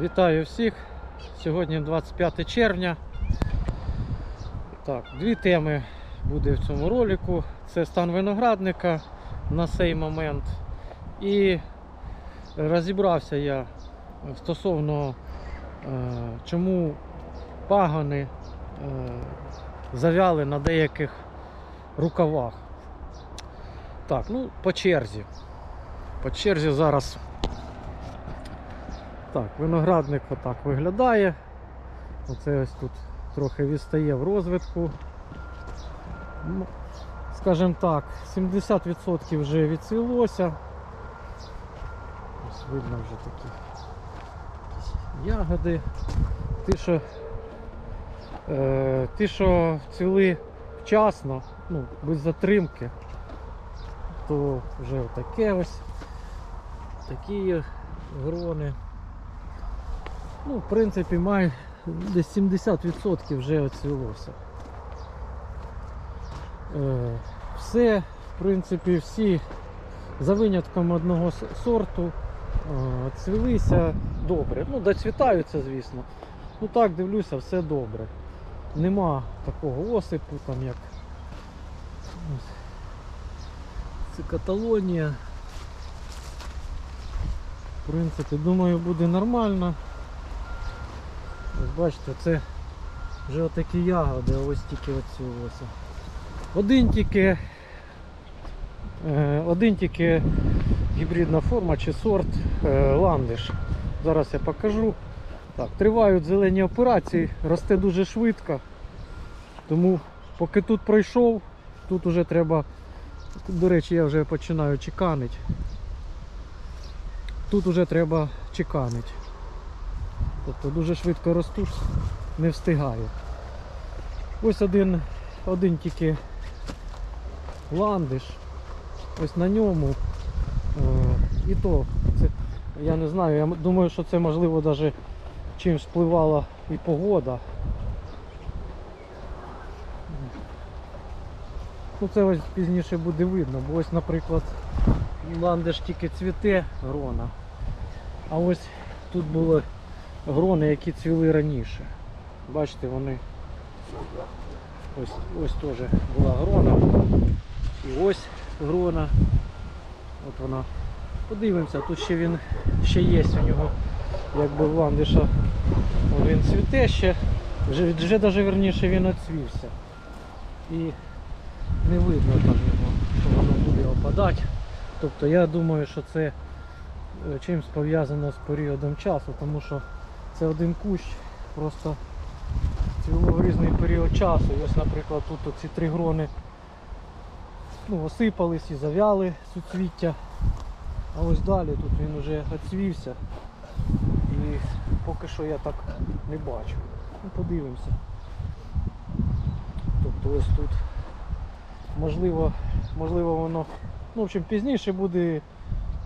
Вітаю всіх. Сьогодні 25 червня. Так, дві теми буде в цьому ролику. Це стан виноградника на цей момент. І розібрався я стосовно е, чому пагони е, завяли на деяких рукавах. Так, ну по черзі. По черзі зараз так, виноградник отак виглядає. Оце ось тут трохи відстає в розвитку. Ну, Скажімо так, 70% вже відцвілося. Ось видно вже такі ягоди. Ті, що, е, ті, що цвіли вчасно, ну, без затримки, то вже таке ось такі грони. Ну, в принципі, має десь 70% вже оцвілося. Е, все, в принципі, всі за винятком одного сорту е, цвілися добре. Ну, доцвітаються, звісно. Ну так, дивлюся, все добре. Нема такого осипу, там як це Каталонія. В принципі, думаю, буде нормально. Ось бачите, це вже отакі ягоди, а ось тільки оцілося. Один тільки, е, один тільки гібридна форма чи сорт е, ландиш. Зараз я покажу. Так, тривають зелені операції, росте дуже швидко. Тому поки тут пройшов, тут вже треба. До речі, я вже починаю чеканити. Тут вже треба чеканити. Тобто дуже швидко ростуть, не встигаю. Ось один, один тільки ландиш. Ось на ньому. Е, і то, це, я не знаю, я думаю, що це можливо навіть чимось впливала і погода. Ну це ось пізніше буде видно, бо ось, наприклад, ландиш тільки цвіте грона. А ось тут були грони, які цвіли раніше. Бачите, вони ось, ось теж була грона. І ось грона. От вона. Подивимося, тут ще він ще є у нього, якби ландиша. Він цвіте ще, вже, вже даже верніше він оцвівся. І не видно там його, що воно буде опадати. Тобто я думаю, що це е, чимось пов'язано з періодом часу, тому що це один кущ, просто цвіло в різний період часу. Ось, наприклад, тут ці три грони ну, осипались і завяли суцвіття. А ось далі тут він вже оцвівся. І поки що я так не бачу. Ну, подивимося. Тобто ось тут можливо, можливо воно, ну в общем, пізніше буде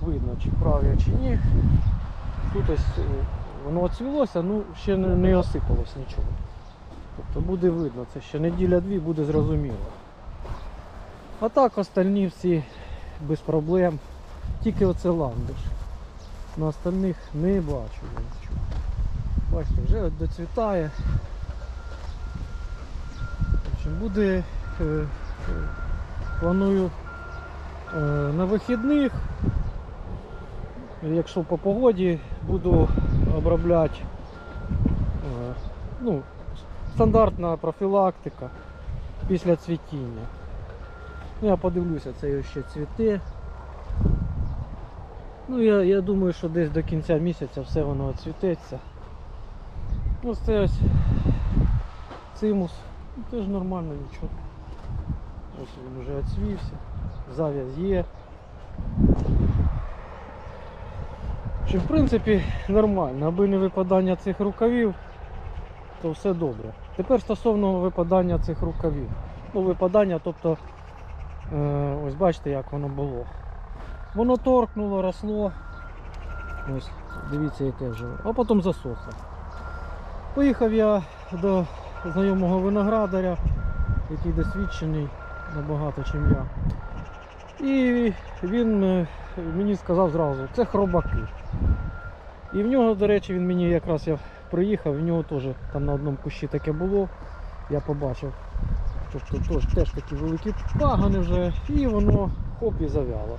видно, чи прав я, чи ні. Тут ось е, воно оцвілося, ну ще не, не осипалось нічого. Тобто буде видно, це ще неділя-дві буде зрозуміло. А так остальні всі без проблем. Тільки оце ландиш. На остальних не бачу нічого. Бачите, вже доцвітає. Буде, е, е, планую е, на вихідних, якщо по погоді, буду обробляти е, ну, стандартна профілактика після цвітіння. Ну, я подивлюся, це ще цвіте. Ну, я, я думаю, що десь до кінця місяця все воно оцвітеться. Ну, це ось цимус. Ну, теж нормально нічого. Ось він вже оцвівся. Зав'яз є. Чи в принципі нормально, аби не випадання цих рукавів, то все добре. Тепер стосовно випадання цих рукавів. Ну, випадання, тобто, е, ось бачите, як воно було. Воно торкнуло, росло. Ось, дивіться, яке вже. А потім засохло. Поїхав я до знайомого виноградаря, який досвідчений набагато, ніж я. І він е, мені сказав зразу, це хробаки. І в нього, до речі, він мені якраз я приїхав, в нього теж там на одному кущі таке було. Я побачив. Тобто теж, теж такі великі пагани вже, і воно хоп і завяло.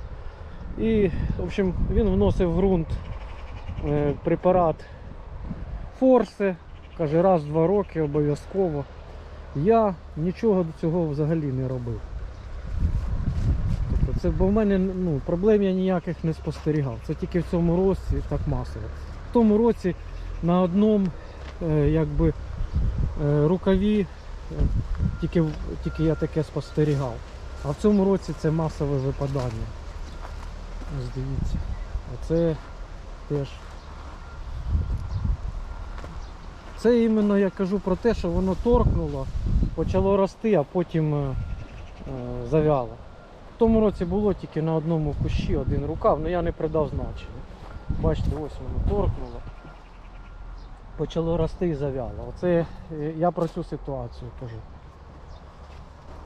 І, в общем, він вносив в ґрунт е, препарат Форсе, каже, раз-два роки обов'язково. Я нічого до цього взагалі не робив. Це, бо в мене ну, проблем я ніяких не спостерігав. Це тільки в цьому році так масово. В тому році на одному е, якби, е, рукаві е, тільки, тільки я таке спостерігав. А в цьому році це масове випадання. Ось дивіться. Оце теж. Це іменно я кажу про те, що воно торкнуло, почало рости, а потім е, е, завяло. В тому році було тільки на одному кущі один рукав, але я не придав значення. Бачите, ось воно торкнуло. Почало рости і завяло. Оце е, я про цю ситуацію кажу.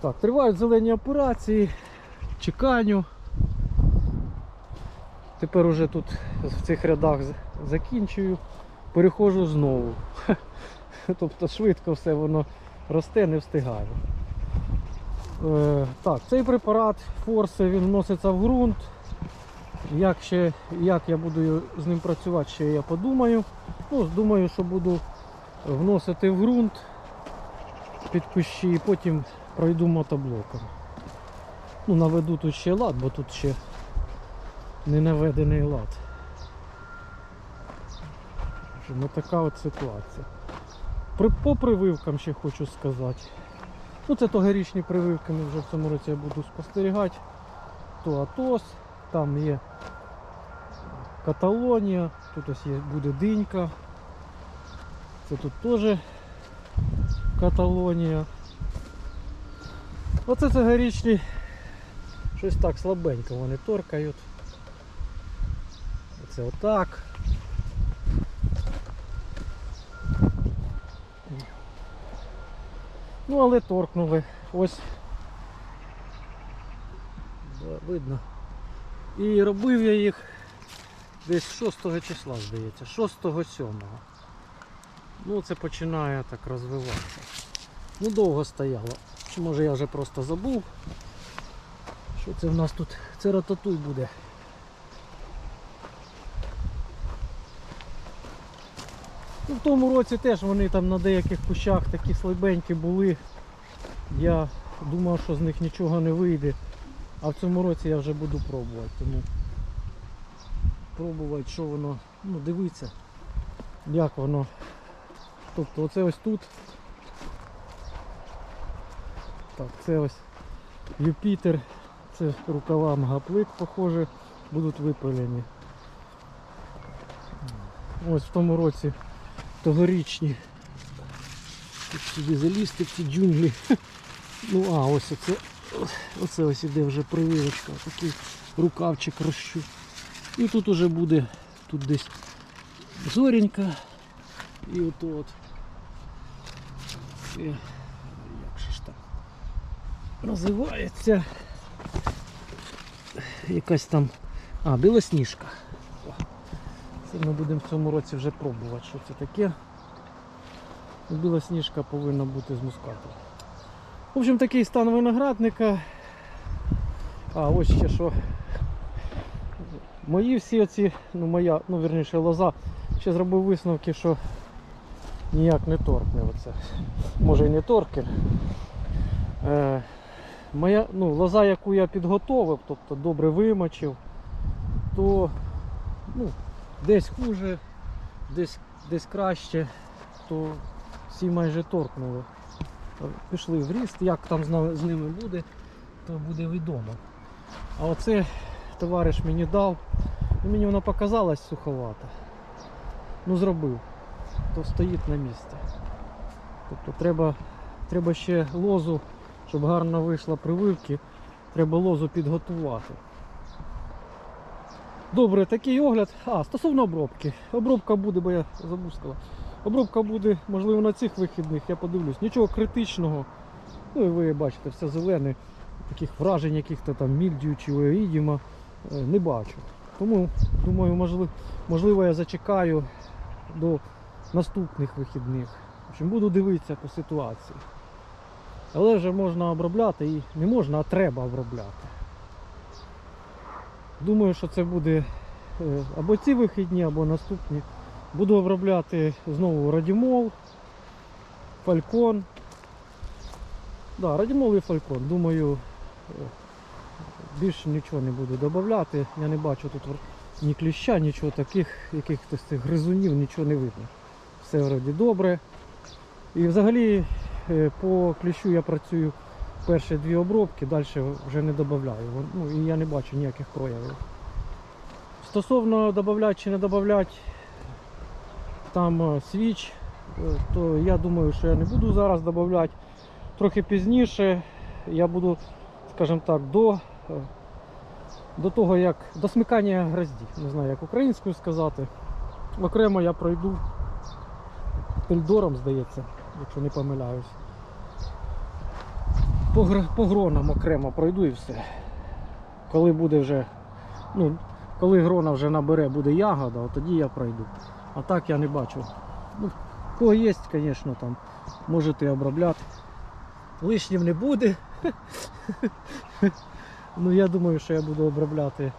Так, тривають зелені операції, чеканню. Тепер уже тут в цих рядах закінчую, переходжу знову. Тобто швидко все воно росте, не встигаю. Е, так, цей препарат Форсе він вноситься в ґрунт. Як, ще, як я буду з ним працювати, ще я подумаю. Ну, думаю, що буду вносити в ґрунт під кущі і потім пройду мотоблоком. Ну, наведу тут ще лад, бо тут ще не наведений лад. Ну така от ситуація. По прививкам ще хочу сказати. Ну це тогорічні прививки, ми вже в цьому році я буду спостерігати. То Атос, там є Каталонія, тут ось є буде динька. Це тут теж Каталонія. Оце цьогорічні щось так слабенько вони торкають. Оце отак. Ну, але торкнули. Ось. Да, видно. І робив я їх десь 6 числа, здається, 6-7. Ну, це починає так розвиватися. Ну, довго стояло. Чи може я вже просто забув. Що це в нас тут? Це рататуй буде. Ну, в тому році теж вони там на деяких кущах такі слабенькі були. Я думав, що з них нічого не вийде. А в цьому році я вже буду пробувати. Тому пробувати, що воно, ну дивіться, як воно. Тобто оце ось тут. Так, це ось Юпітер, це рукава мгаплик, похоже, будуть випилені. Ось в тому році тогорічні. Тут сюди залізти в ці джунглі. Ну а ось оце, оце ось іде вже прививочка, такий рукавчик розчу. І тут уже буде тут десь зоренька. І от от. Це, як же ж там називається. Якась там. А, білосніжка. Це ми будемо в цьому році вже пробувати, що це таке. Білосніжка повинна бути з мускатом. В общем, такий стан виноградника. А, ось ще що. Мої всі оці, ну моя, ну верніше лоза, ще зробив висновки, що ніяк не торкне оце. Може і не торкне. Е, моя, ну, лоза, яку я підготовив, тобто добре вимочив, то ну, десь хуже, десь, десь краще, то всі майже торкнули. Пішли в ріст, як там з ними буде, то буде відомо. А оце товариш мені дав, і мені воно показалось суховато. Ну зробив, то стоїть на місці. Тобто треба, треба ще лозу, щоб гарно вийшла прививки, треба лозу підготувати. Добре, такий огляд. А, стосовно обробки. Обробка буде, бо я забув сказати. Обробка буде, можливо, на цих вихідних, я подивлюсь. Нічого критичного. Ну і ви бачите, все зелене, таких вражень, яких-то там мільдію чи оїдіма не бачу. Тому думаю, можливо, можливо я зачекаю до наступних вихідних. В общем, буду дивитися по ситуації. Але вже можна обробляти і не можна, а треба обробляти. Думаю, що це буде е, або ці вихідні, або наступні. Буду обробляти знову радімол, фалькон. Да, радімол і фалькон. Думаю, е, більше нічого не буду додавати. Я не бачу тут ні кліща, нічого таких, якихось цих гризунів, нічого не видно. Все вроді добре. І взагалі е, по кліщу я працюю перші дві обробки, далі вже не додаю. Ну, і я не бачу ніяких проявів. Стосовно додати чи не додати там е, свіч, е, то я думаю, що я не буду зараз додати. Трохи пізніше я буду, скажімо так, до, е, до того, як до смикання грозді. Не знаю, як українською сказати. Окремо я пройду пельдором, здається, якщо не помиляюсь. По, гронам окремо пройду і все. Коли буде вже, ну, коли грона вже набере, буде ягода, тоді я пройду. А так я не бачу. Ну, кого є, звісно, там можете обробляти. Лишнім не буде. ну я думаю, що я буду обробляти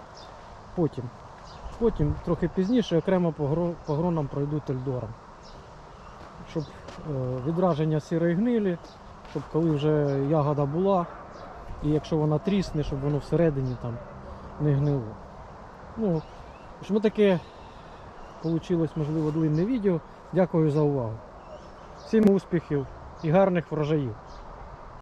потім. Потім, трохи пізніше, окремо по, по гронам пройду тельдором. Щоб е, відраження сірої гнилі, щоб коли вже ягода була, і якщо вона трісне, щоб воно всередині там не гнило. Ну, в таке вийшло, можливо, длинне відео. Дякую за увагу. Всім успіхів і гарних врожаїв!